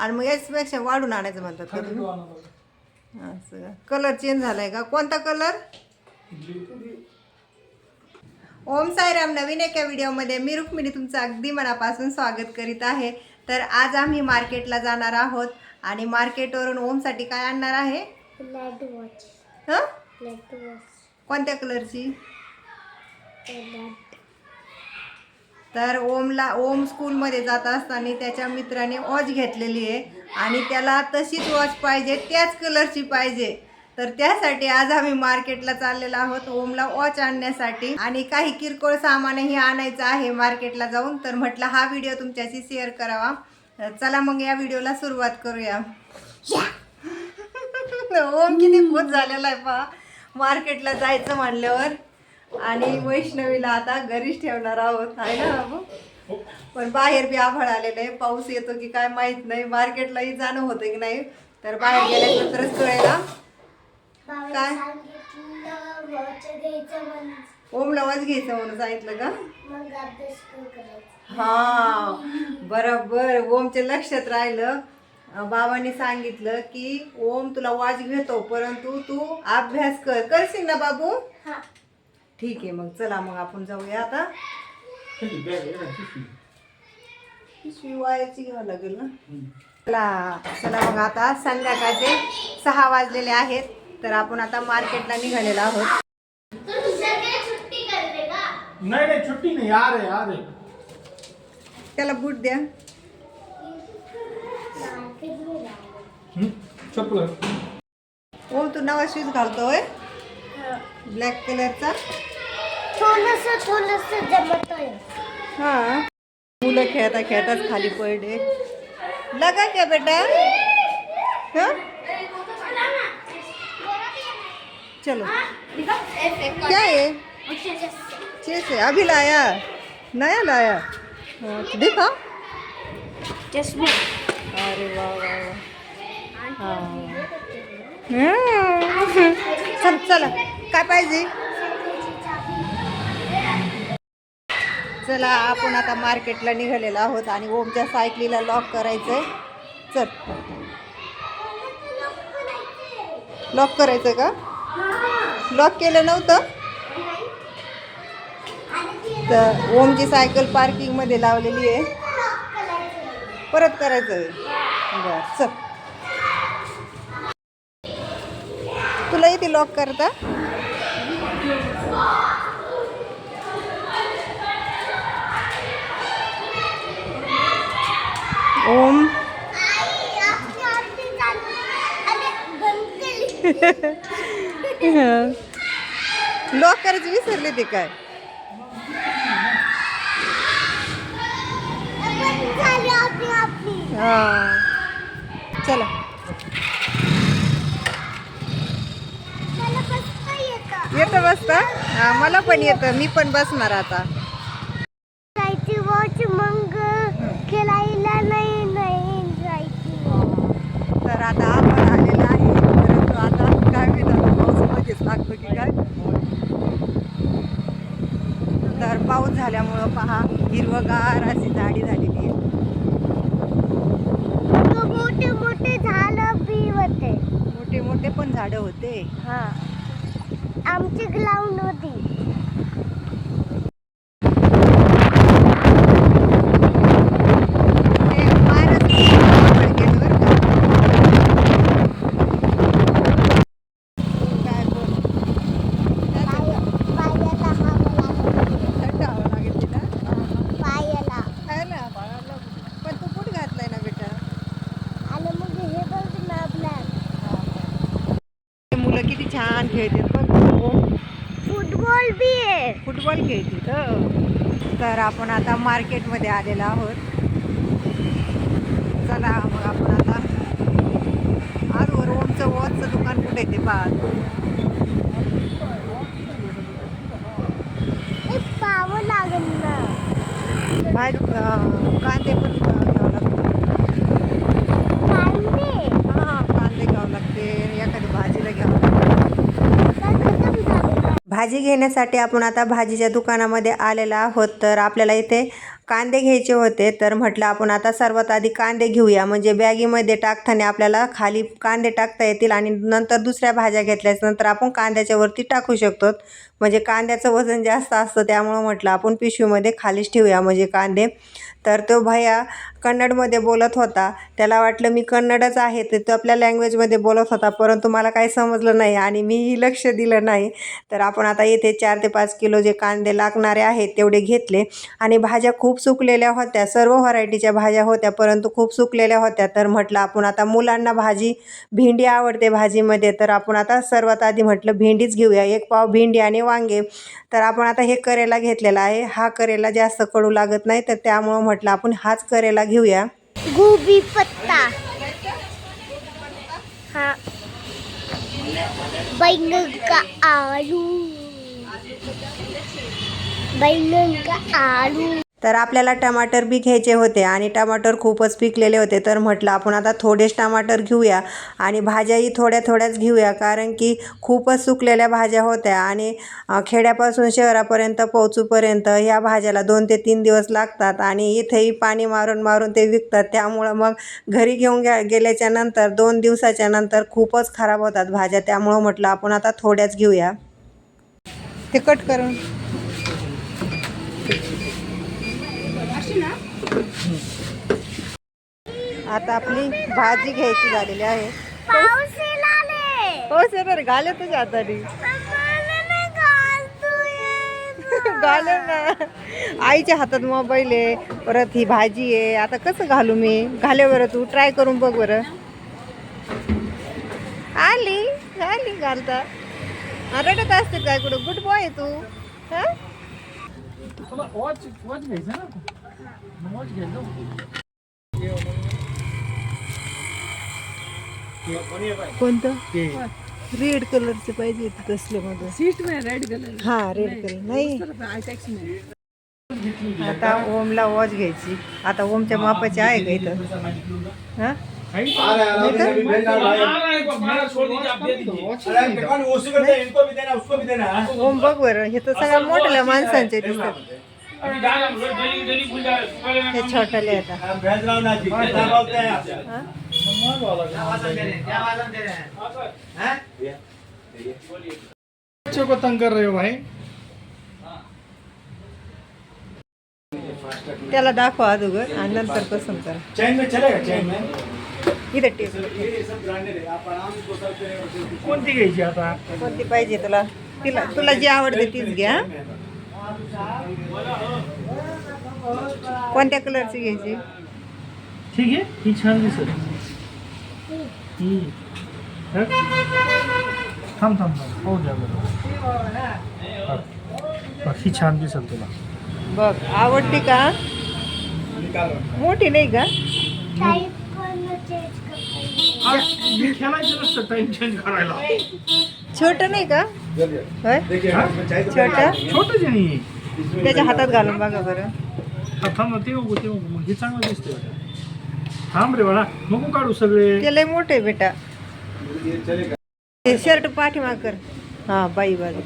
आणि मग याच्यापेक्षा वाढून आणायचं म्हणतात का तुम्ही? असं कलर चेंज झालाय का कोणता कलर ओम साईराम नवीन एका व्हिडिओमध्ये मी रुक्मिणी तुमचं अगदी मनापासून स्वागत करीत आहे तर आज आम्ही मार्केटला जाणार आहोत आणि मार्केटवरून ओमसाठी काय आणणार आहे. हं. कोणत्या कलरची. तर ओमला ओम स्कूलमध्ये जात असताना त्याच्या मित्राने वॉच घेतलेली आहे. आणि त्याला तशीच वॉच पाहिजे त्याच कलरची पाहिजे. तर त्यासाठी आज आम्ही मार्केटला चाललेलो आहोत ओमला वॉच आणण्यासाठी. आणि काही किरकोळ सामानही आणायचं आहे मार्केटला जाऊन. तर म्हटलं हा व्हिडिओ तुमच्याशी शेअर करावा. चला मग या व्हिडिओला सुरुवात करूया. ओम किती खुश झालेला आहे पहा. मार्केटला जायचं म्हणल्यावर. आणि वैष्णवीला आता घरीच ठेवणार आहोत आहे ना बाबू? पण बाहेर बी आभाळ आलेलं आहे पाऊस येतो की काय माहीत नाही मार्केटलाही जाणं होतं की नाही तर बाहेर गेल्यानंतरच कळेला काय? ओमला वाज घ्यायचं म्हणून. सांगितलं का? हा बरोबर ओमच्या लक्षात राहिलं. बाबांनी सांगितलं की ओम तुला वाज घेतो परंतु तू अभ्यास कर. करशील ना बाबू? हा. ठीक आहे मग चला मग आपण जाऊया आता. पिशवी वायाची घ्यावं लागेल ना? चला चला मग आता संध्याकाळचे सहा वाजलेले आहेत तर आपण आता मार्केटला निघालेलो आहोत. सुट्टी करते का? नहीं नहीं छुट्टी नहीं त्याला बूट द्या. हम्म, चप्पल ओ तू नवा शूज घालतोय? ब्लॅक कलरचा थोडस थोडस जमतोय. हा. मुलं खेळता खेळताच खाली पडले. लगा क्या बेटा? हाँ? चलो. क्या है चेस है. अभी लाया. नया लाया. देखा? चश्मा अरे वाह वाह वाह। हाँ. चला। काय पाहिजे? चला आपण आता मार्केटला निघालेलो आहोत आणि ओमच्या सायकलीला लॉक करायचं आहे चल. लॉक करायचं का? लॉक केलं नव्हतं? तर ओमची सायकल पार्किंगमध्ये लावलेली आहे. परत करायचं आहे बरं चल. तुला इथे लॉक करता? ओम. लॉक करायचं विसरले ते काय? हा. चला. येतं बसता? हा मला पण येतं. मी पण बसणार आता जायची वॉच मग खेळायला नाही नाही जायची तर आता आपण आलेला आहे परंतु आता काय माहीत आता पाऊस मध्येच लागतो की काय तर पाऊस झाल्यामुळं पहा हिरवगार अशी झाडी झालेली आहे. मोठे मोठे झाडं बी होते. मोठे मोठे पण झाडं होते. हा. आमची ग्राउंड होती ते महाराष्ट्र गेलं बरं का काय बोल पायाला हवा लागली. थंड हवं लागेल तिला पायाला खायला बाळाला पण तू कुठे घातलाय ना बेटा आणि मग हे बघ ना आपल्या हे मुलं किती छान खेळतात बघ ओम फुटबॉल बी आहे फुटबॉल खेळतात तर आपण आता मार्केटमध्ये आलेलो आहोत. चला मग आपण आता आजवर ओमचं वॉचचं दुकान कुठे ते पाहावं लागेल ना. बाहेर कांदे पण घ्यावं लागते कांदे? हां कांदे घ्यावं लागते एखादी भाजीला घ्यावं लागते भाजी घेण्यासाठी आपण आता भाजीच्या दुकानामध्ये आलेलो आहोत. तर आपल्याला इथे कांदे घ्यायचे होते तर म्हटलं आपण आता सर्वात आधी कांदे घेऊया. म्हणजे बॅगीमध्ये टाकताना आपल्याला खाली कांदे टाकता येतील आणि नंतर दुसऱ्या भाज्या घेतल्यानंतर आपण कांद्याच्या वरती टाकू शकतो. म्हणजे कांद्याचं वजन जास्त असतं त्यामुळं म्हटलं आपण पिशवीमध्ये खालीच ठेवूया म्हणजे कांदे. तर तो भैया कन्नडमध्ये बोलत होता. त्याला वाटलं मी कन्नडच आहे तर तो आपल्या लँग्वेजमध्ये बोलत होता परंतु मला काही समजलं नाही आणि मीही लक्ष दिलं नाही. तर आपण आता येथे चार ते पाच किलो जे कांदे लागणारे आहेत तेवढे घेतले आणि भाज्या खूप सुकलेल्या होत्या. सर्व व्हरायटीच्या भाज्या होत्या परंतु खूप सुकलेल्या होत्या. तर म्हटलं आपण आता मुलांना भाजी भेंडी आवडते भाजीमध्ये तर आपण आता सर्वात आधी म्हटलं भेंडीच घेऊया. एक पाव भेंडी आणि वांगे. तर आपण आता हे करेला घेतलेला आहे. हा करेला जास्त कडू लागत नाही तर त्यामुळं म्हटलं आपण हाच करेला घेऊया. गोबी पत्ता. हा. बैंगन का आलू बैंगन का आलू तर आपल्याला टमाटर बी घ्यायचे होते आणि टमाटर खूपच पिकलेले होते. तर म्हटलं आपण आता थोडेच टमाटर घेऊया आणि भाज्याही थोड्या थोड्याच घेऊया कारण की खूपच सुकलेल्या भाज्या होत्या आणि खेड्यापासून शहरापर्यंत पोहोचूपर्यंत ह्या भाज्याला दोन ते तीन दिवस लागतात आणि इथेही पाणी मारून मारून ते विकतात. त्यामुळं मग घरी घेऊन गे गेल्याच्यानंतर दोन दिवसाच्या नंतर खूपच खराब होतात भाज्या. त्यामुळं म्हटलं आपण आता थोड्याच घेऊया. ते कट करून. आता आपली भाजी घ्यायची झालेली आहे. हो सर घाले तुझ्या हाताने घाले ना. आईच्या हातात मोबाईल आहे परत ही भाजी आहे. आता कसं घालू मी? घाले बरं तू ट्राय करून बघ बरं. आली आली घालता. रडत असते काय कुठं? गुड बॉय आहे तू. हा तुला वॉच वॉच घ्यायचं ना वॉच घ्यायचं कोणतं? रेड कलरचे पाहिजे तसले मध्ये सीट में रेड कलर हा रेड कलर नाही. आता ओमला वॉच घ्यायची. आता ओमच्या मापाची आहे का इथं? हा? ओम बघ बरं हे तर सगळ्या मोठ्या माणसांचे दिसतात. हे छोट्याले आता. हा? बच्चों को तंग कर रहे हो भाई त्याला दाखवा अगोदर आणि नंतर पसंत करा. चैन में चलेगा चैन में इथं टेबल कोणती घ्यायची आता? कोणती पाहिजे तुला? तिला तुला जी आवडते तीच घ्या कोणत्या कलरची घ्यायची? ठीक आहे ही छान दिसत? थांब थांब थांब. हो द्या बरं. बघ. बघ, ही छान दिसल तुला. बघ आवडते का? मोठी नाही का? छोट नाही का? छोट? छोटंच आहे नाही. त्याच्या हातात घालून बघा बरं. हा, ते बघू ते बघू. मग हे चांगलं दिसतंय. थांब रे बाळा नको काढू सगळे. ते लय मोठे बेटा. ते शर्ट पाठीमाग कर. हा बाई बाजू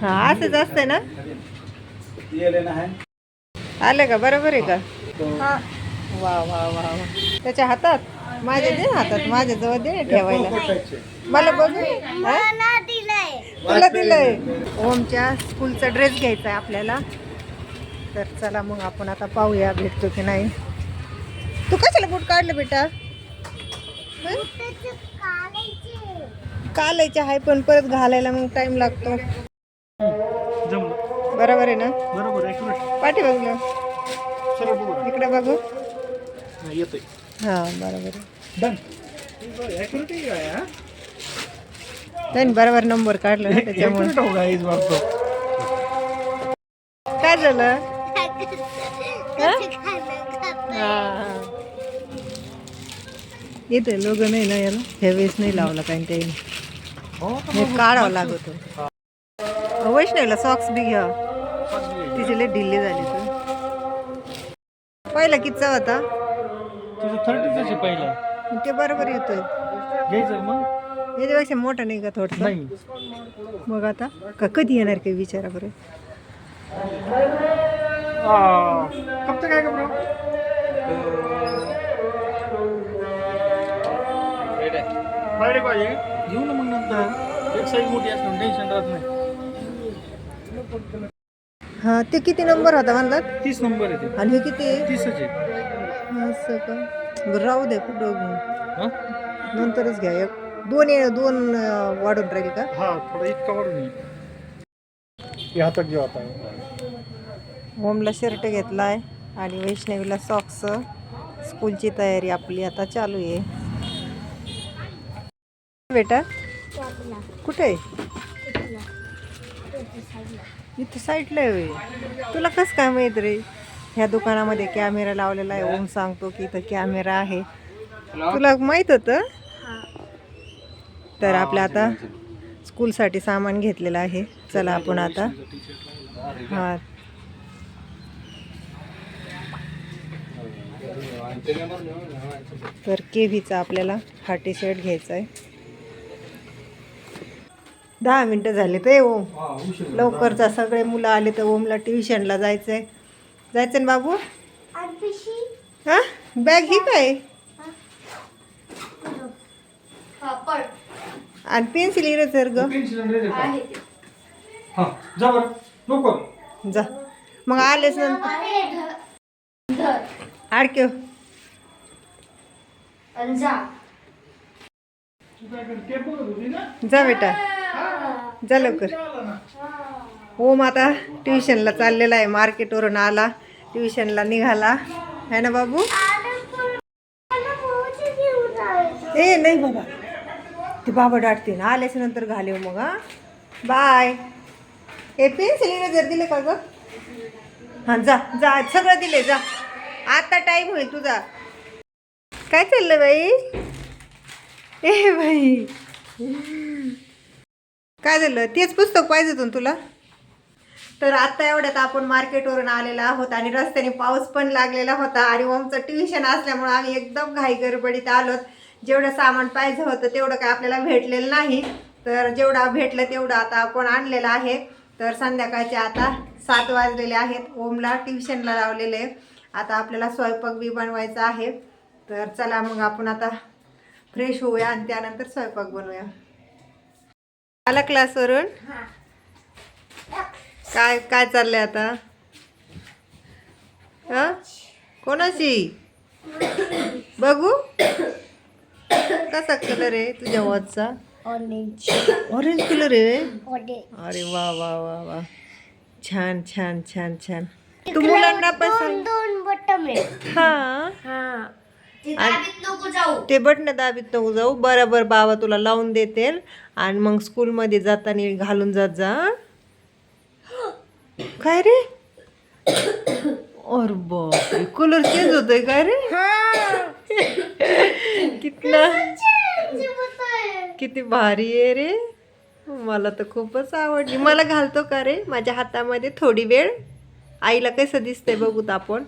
हा असंच असतंय ना? आलं का? बरोबर आहे का? हा. वा वा वा वा. त्याच्या हातात? माझ्या दे ना हातात. माझ्या जवळ दे ना ठेवायला. मला बघू. हा? मला दिलंय. तुला दिलंय. ओमच्या स्कूलचा ड्रेस घ्यायचा आहे आपल्याला. तर चला मग आपण आता पाहूया भेटतो की नाही. तू कशाला बूट काढलं बेटा? कालायचे आहे पण परत घालायला मग टाइम लागतो. बरोबर आहे ना? बरोबर पाठी बघलं बरोबर इकडे बघू. येतोय. हा बरोबर आहे. डन. हा? बरोबर नंबर काढला ना त्याच्यामुळे. हो काय झालं? हा हा इथे लोक नाही ना याला? ह्या वेळेस नाही लावला काही त्याने. हो हे काढावं लागत. वैष्णवीला सॉक्स बी घ्या. तिचे लय ढिल्ले झाले तर. पहिला कितीचा होता? थर्टीच पहिला. ते बरोबर येतोय. घ्यायचं मग? याच्यापेक्षा मोठा नाही का थोडसा? नाही. मग आता? का कधी येणार काही विचारा बरं? आ, को आइएगा घेऊ ना मग नंतर. एक साईज मोठी असणार टेन्शन राहत नाही. हा ते किती नंबर होता म्हणलात? तीस नंबर आहे ते. आणि हे किती आहे? तीसच आहे. असं का? बरं राहू दे कुठं हा? नंतरच घ्या. एक दोन ये- दोन अं, वाढून राहील का? हा थोडा इतका वाढून येईल हे हातात घेऊ आता. ओमला शर्ट घेतला आहे आणि वैष्णवीला सॉक्स स्कूलची तयारी आपली आता चालू आहे. बेटा? कुठे? आहे इथं साईडला आहे. तुला कसं काय माहीत रे? ह्या दुकानामध्ये कॅमेरा लावलेला आहे. ओम सांगतो की इथं कॅमेरा आहे. तुला माहीत होतं? तर आपलं आता स्कूलसाठी सामान घेतलेलं आहे. चला आपण आता. हां. तर के व्हीचा आपल्याला हा टी शर्ट घ्यायचा आहे. दहा मिनटं झाले ते ओम. लवकरचा सगळे मुलं आले तर ओमला ट्युशनला जायचं आहे जायचं ना बाबू? हां? बॅग ही काय? पापड आणि पेन्सिल इरेझर ग. हा जा बरं. लवकर जा. मग आलेच नंतर. आहे ध- धर आडके आणि जा जा बेटा. जा लवकर. हो, ओम आता ट्युशनला चाललेला आहे. मार्केटवरून आला. ट्युशनला निघाला. है ना बाबू? ए नाही बाबा. ते बाबा डाटते ना. आल्याच्यानंतर घालेव मग हा. बाय. ए पेन्सिल जर दिले का ग? हां जा. जा. सगळं दिले जा. आता टाईम होईल तुझा. काय चाललं बाई? ए बाई. काय झालं? तेच पुस्तक पाहिजे होतं तुला? तर आत्ता एवढ्यात आपण मार्केटवरून आलेला आहोत आणि रस्त्याने पाऊस पण लागलेला होता आणि ओमचं ट्युशन असल्यामुळं आम्ही एकदम घाई गडबडीत आलोत. जेवढं सामान पाहिजे होतं तेवढं काय आपल्याला भेटलेलं नाही. तर जेवढं भेटलं तेवढं आता आपण आणलेलं आहे. तर संध्याकाळचे आता सात वाजलेले आहेत. ओमला ट्युशनला लावलेले आता आपल्याला स्वयंपाक बी बनवायचा आहे. तर चला मग आपण आता फ्रेश होऊया आणि त्यानंतर स्वयंपाक बनवूया. आला क्लासवरून काय काय चाललंय आता? हा? कोणाची बघू. कसा कलर आहे तुझ्या वॉचचा ऑरेंज ऑरेंज कलर आहे अरे वा वा वा वा. छान छान छान छान. तू मुलांना पसंत दोन बटन आहेत. हा? हा. ते आणि- दाबीत नको जाऊ. ते बटणं दाबीत नको जाऊ. बरोबर बाबा तुला लावून देते आणि मग स्कूलमध्ये जाताना घालून जात जा? काय रे? और बापरे कलर चेंज होतोय काय रे? कितना किती भारी आहे रे. मला तर खूपच आवडली. मला घालतो का रे? माझ्या हातामध्ये थोडी वेळ. आईला कसं दिसतंय बघूत आपण.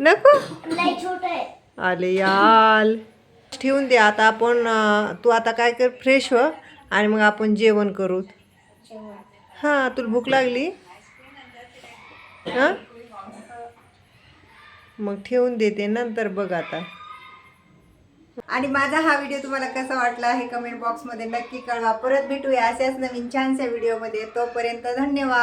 नको? आले याल. ठेवून दे आता आपण तू आता काय कर फ्रेश हो. आणि मग आपण जेवण करू. हां तुला भूक लागली? हां? मग ठेवून देते नंतर बघ आता. आणि माझा हा व्हिडिओ तुम्हाला कसा वाटला हे कमेंट बॉक्समध्ये नक्की कळवा. परत भेटूया अशाच नवीन छानशा व्हिडिओमध्ये तोपर्यंत धन्यवाद.